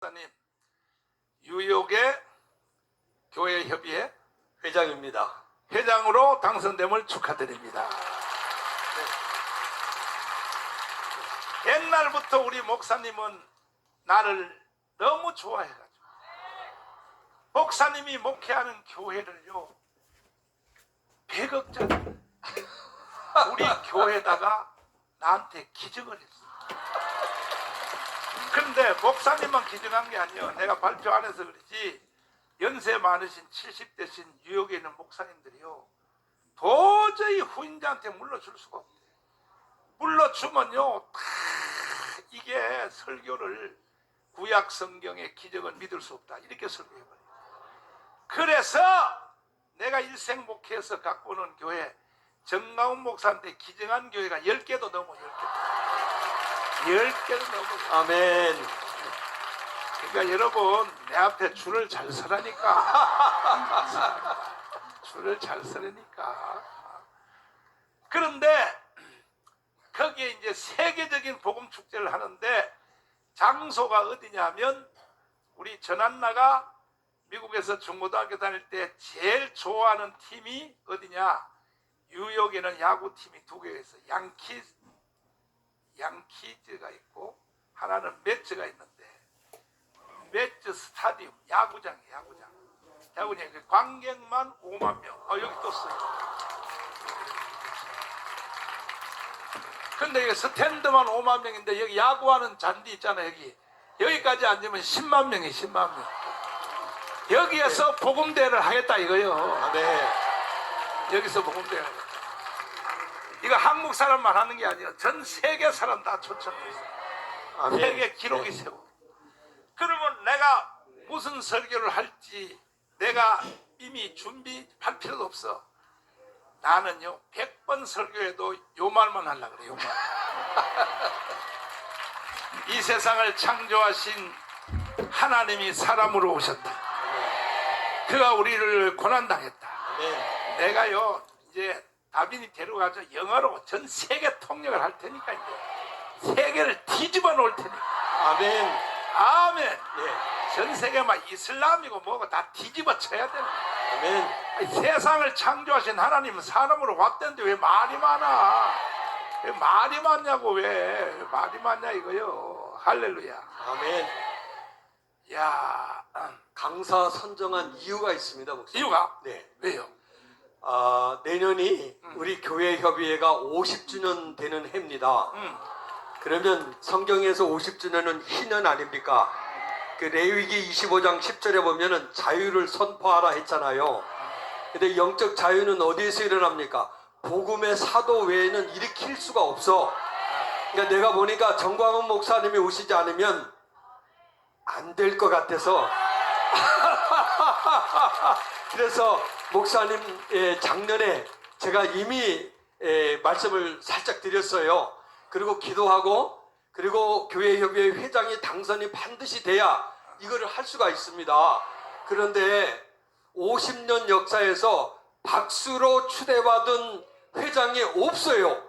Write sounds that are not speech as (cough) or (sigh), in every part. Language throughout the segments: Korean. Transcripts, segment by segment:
목사님 유욕의 교회 협의회 회장입니다. 회장으로 당선됨을 축하드립니다. 네. 옛날부터 우리 목사님은 나를 너무 좋아해가지고 목사님이 목회하는 교회를요 100억짜리 우리 교회에다가 나한테 기증을 했어. 근데 목사님만 기증한 게 아니에요. 내가 발표 안 해서 그러지. 연세 많으신 70대신 뉴욕에 있는 목사님들이요. 도저히 후임자한테 물러줄 수가 없대. 물러주면요. 다 이게 설교를 구약 성경의 기적을 믿을 수 없다. 이렇게 설교해버려요. 그래서 내가 일생 목회에서 갖고 오는 교회 정가운 목사한테 기증한 교회가 10개도 넘어 10개. 10개도 넘어. 아멘. 그러니까 여러분 내 앞에 줄을 잘 서라니까 (laughs) 줄을 잘 서라니까 그런데 거기에 이제 세계적인 복음 축제를 하는데 장소가 어디냐면 우리 전한나가 미국에서 중고등학교 다닐 때 제일 좋아하는 팀이 어디냐 뉴욕에는 야구 팀이 두 개가 있어 양키 양키즈가 있고 하나는 매츠가 있는데 매츠 스타디움 야구장이 야구장 야구장 그 관객만 5만 명. 어 여기 또 써요. 근데 이게 스탠드만 5만 명인데 여기 야구하는 잔디 있잖아 여기 여기까지 앉으면 10만 명이 10만 명. 여기에서 복음대를 하겠다 이거요. 아멘. 여기서 복음대를 하겠다. 이거 한국 사람만 하는 게 아니라 전 세계 사람 다 초청했어. 아멘. 세계 기록이 세워. 그러면 내가 무슨 설교를 할지 내가 이미 준비할 필요도 없어. 나는요, 100번 설교해도 요 말만 하려고 그래, 요 말. (laughs) 이 세상을 창조하신 하나님이 사람으로 오셨다. 그가 우리를 고난당했다. 내가요, 이제 다빈이 데려가서 영어로 전 세계 통역을 할 테니까 이제 세계를 뒤집어 놓을 테니까. 아멘. 아멘. 예. 전 세계만 이슬람이고 뭐고 다 뒤집어 쳐야 되는. 아멘. 아니, 세상을 창조하신 하나님은 사람으로 왔던데 왜 말이 많아? 왜 말이 많냐고 왜, 왜 말이 많냐 이거요. 할렐루야. 아멘. 야 음, 강사 선정한 이유가 있습니다, 목사님. 이유가 네. 왜요? 아, 내년이 음. 우리 교회 협의회가 50주년 되는 해입니다. 음, 그러면 성경에서 50주년은 희년 아닙니까? 그 레위기 25장 10절에 보면은 자유를 선포하라 했잖아요. 근데 영적 자유는 어디에서 일어납니까? 복음의 사도 외에는 일으킬 수가 없어. 그러니까 내가 보니까 정광훈 목사님이 오시지 않으면 안 될 것 같아서 (laughs) 그래서 목사님 예, 작년에 제가 이미 예, 말씀을 살짝 드렸어요. 그리고 기도하고 그리고 교회협의회 회장이 당선이 반드시 돼야 이거를 할 수가 있습니다. 그런데 50년 역사에서 박수로 추대받은 회장이 없어요.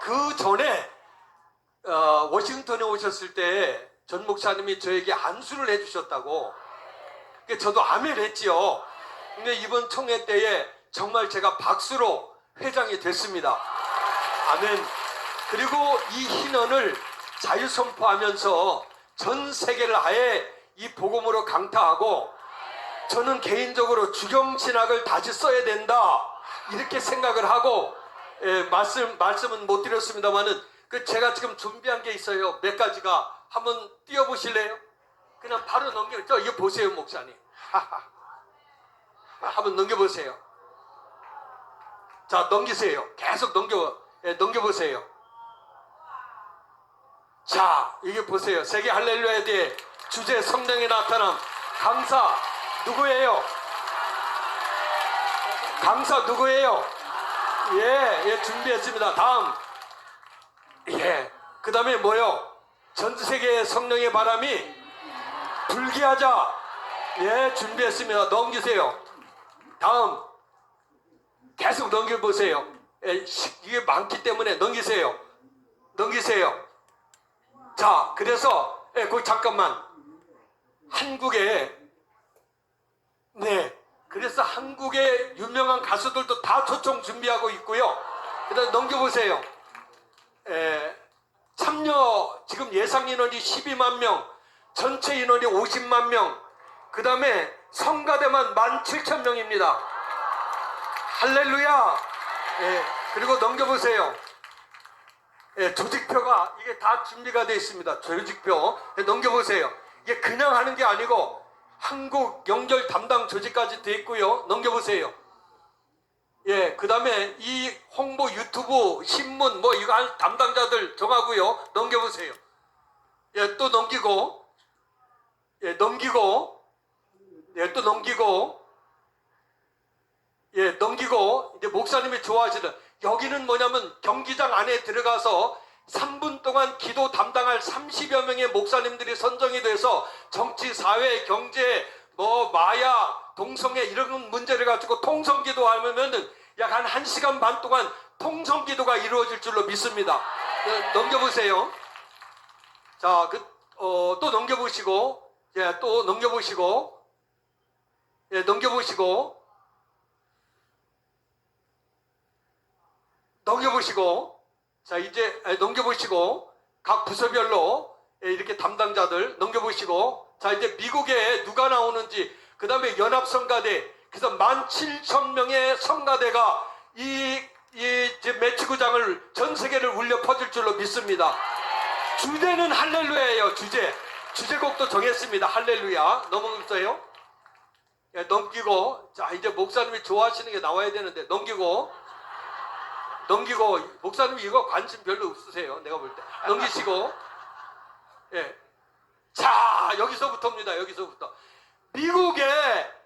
그 전에 어, 워싱턴에 오셨을 때 전 목사님이 저에게 안수를 해주셨다고. 그 저도 아멘 했지요. 근데 이번 총회 때에 정말 제가 박수로 회장이 됐습니다. 아멘. 그리고 이 희년을 자유 선포하면서 전 세계를 아예 이 복음으로 강타하고 저는 개인적으로 주경 신학을 다시 써야 된다 이렇게 생각을 하고 예, 말씀 말씀은 못 드렸습니다만은 그 제가 지금 준비한 게 있어요 몇 가지가 한번 띄워보실래요? 그냥 바로 넘겨 저 이거 보세요 목사님 (laughs) 한번 넘겨보세요 자 넘기세요 계속 넘겨 예, 넘겨보세요 자 이게 보세요 세계 할렐루야에 대해 주제 성령이 나타남 강사 누구예요? 강사 누구예요? 예, 예, 준비했습니다. 다음. 예, 그 다음에 뭐요? 전 세계의 성령의 바람이 불게 하자. 예, 준비했습니다. 넘기세요. 다음. 계속 넘겨보세요. 이게 많기 때문에 넘기세요. 넘기세요. 자, 그래서, 예, 거기 잠깐만. 한국에 네 그래서 한국의 유명한 가수들도 다 초청 준비하고 있고요. 그다음 넘겨보세요. 에, 참여 지금 예상 인원이 12만 명, 전체 인원이 50만 명, 그 다음에 성가대만 17,000명입니다. 할렐루야! 예, 그리고 넘겨보세요. 예, 조직표가 이게 다 준비가 되어 있습니다. 조직표. 예, 넘겨보세요. 이게 그냥 하는 게 아니고 한국 연결 담당 조직까지 되어 있고요. 넘겨보세요. 예, 그 다음에 이 홍보 유튜브, 신문, 뭐 이거 할 담당자들 정하고요. 넘겨보세요. 예, 또 넘기고, 예, 넘기고, 예, 또 넘기고, 예, 넘기고, 이제 목사님이 좋아하시는, 여기는 뭐냐면 경기장 안에 들어가서 3분 동안 기도 담당할 30여 명의 목사님들이 선정이 돼서 정치, 사회, 경제, 뭐 마약, 동성애 이런 문제를 가지고 통성 기도하면은 약 한 1시간 반 동안 통성 기도가 이루어질 줄로 믿습니다. 예, 넘겨보세요. 자, 그, 어, 또 넘겨보시고, 예, 또 넘겨보시고, 예, 넘겨보시고, 넘겨보시고, 자, 이제 에, 넘겨보시고, 각 부서별로 예, 이렇게 담당자들 넘겨보시고, 자, 이제 미국에 누가 나오는지, 그 다음에 연합성가대, 그래서 17,000명의 성가대가 이, 이 매치구장을 전 세계를 울려 퍼질 줄로 믿습니다. 주제는 할렐루야예요, 주제. 주제곡도 정했습니다. 할렐루야. 넘어갔어요? 예, 넘기고, 자, 이제 목사님이 좋아하시는 게 나와야 되는데, 넘기고, 넘기고, 목사님이 이거 관심 별로 없으세요. 내가 볼 때. 넘기시고, 예. 자, 여기서부터입니다. 여기서부터. 미국의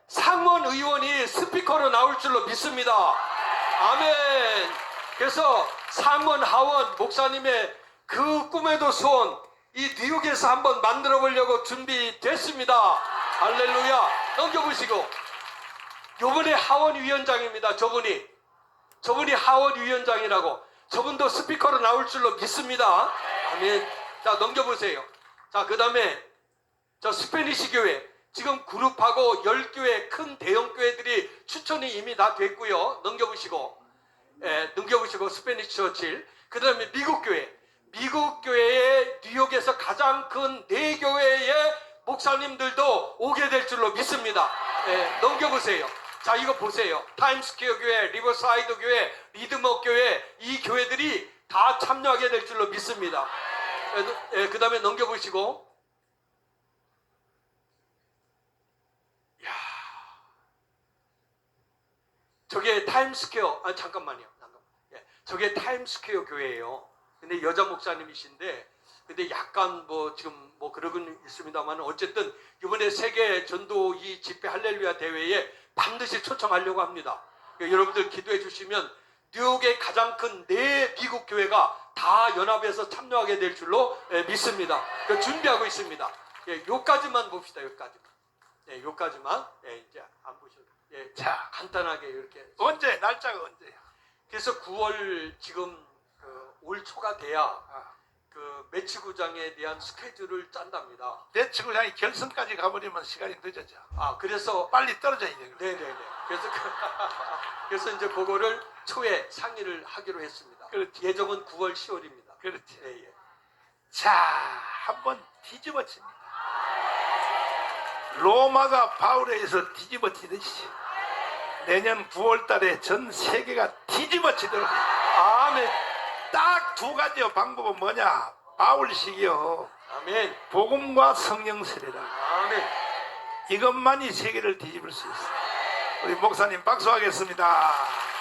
상원 의원이 스피커로 나올 줄로 믿습니다. 아멘. 그래서 상원 하원 목사님의 그 꿈에도 소원 이 뉴욕에서 한번 만들어 보려고 준비됐습니다. 할렐루야. 넘겨보시고 요번에 하원 위원장입니다. 저분이 저분이 하원 위원장이라고 저분도 스피커로 나올 줄로 믿습니다. 아멘. 자 넘겨보세요. 자 그 다음에 저 스페니시 교회 지금 그룹하고 10교회 큰 대형 교회들이 추천이 이미 다 됐고요. 넘겨보시고 예, 넘겨보시고 스페니시 처칠 그 다음에 미국 교회 미국 교회의 뉴욕에서 가장 큰 네 교회의 목사님들도 오게 될 줄로 믿습니다. 예, 넘겨보세요. 자 이거 보세요. 타임스퀘어 교회, 리버사이드 교회, 리드머 교회 이 교회들이 다 참여하게 될 줄로 믿습니다. 예, 그 다음에 넘겨보시고 저게 타임스퀘어 아 잠깐만요. 잠깐만. 예, 저게 타임스퀘어 교회예요. 근데 여자 목사님이신데 근데 약간 뭐 지금 뭐 그러긴 있습니다만 어쨌든 이번에 세계 전도 이 집회 할렐루야 대회에 반드시 초청하려고 합니다. 그러니까 여러분들 기도해 주시면 뉴욕의 가장 큰 네 미국 교회가 다 연합해서 참여하게 될 줄로 예, 믿습니다. 그 준비하고 있습니다. 예, 요까지만 봅시다. 요까지만. 예, 요까지만. 예, 이제 안 보셔도. 예, 자, 간단하게 이렇게 언제 날짜가 언제야? 그래서 9월 지금 그 올 초가 돼야 아, 그 매치 구장에 대한 스케줄을 짠답니다. 대책을 향해 결선까지 가버리면 시간이 늦어져. 아 그래서 빨리 떨어져야 돼. 그래. 네네네. 그래서 그, (laughs) 그래서 이제 그거를 초에 상의를 하기로 했습니다. 그렇지. 예정은 9월 10월입니다. 그렇지. 예, 예. 자, 한번 뒤집어칩니다. 로마가 바울에 의해서 뒤집어지듯이 내년 9월 달에 전 세계가 뒤집어지도록 아멘. 딱두 가지요 방법은 뭐냐? 바울식이요. 아멘. 복음과 성령 세례다 아멘. 이것만이 세계를 뒤집을 수 있어 우리 목사님 박수하겠습니다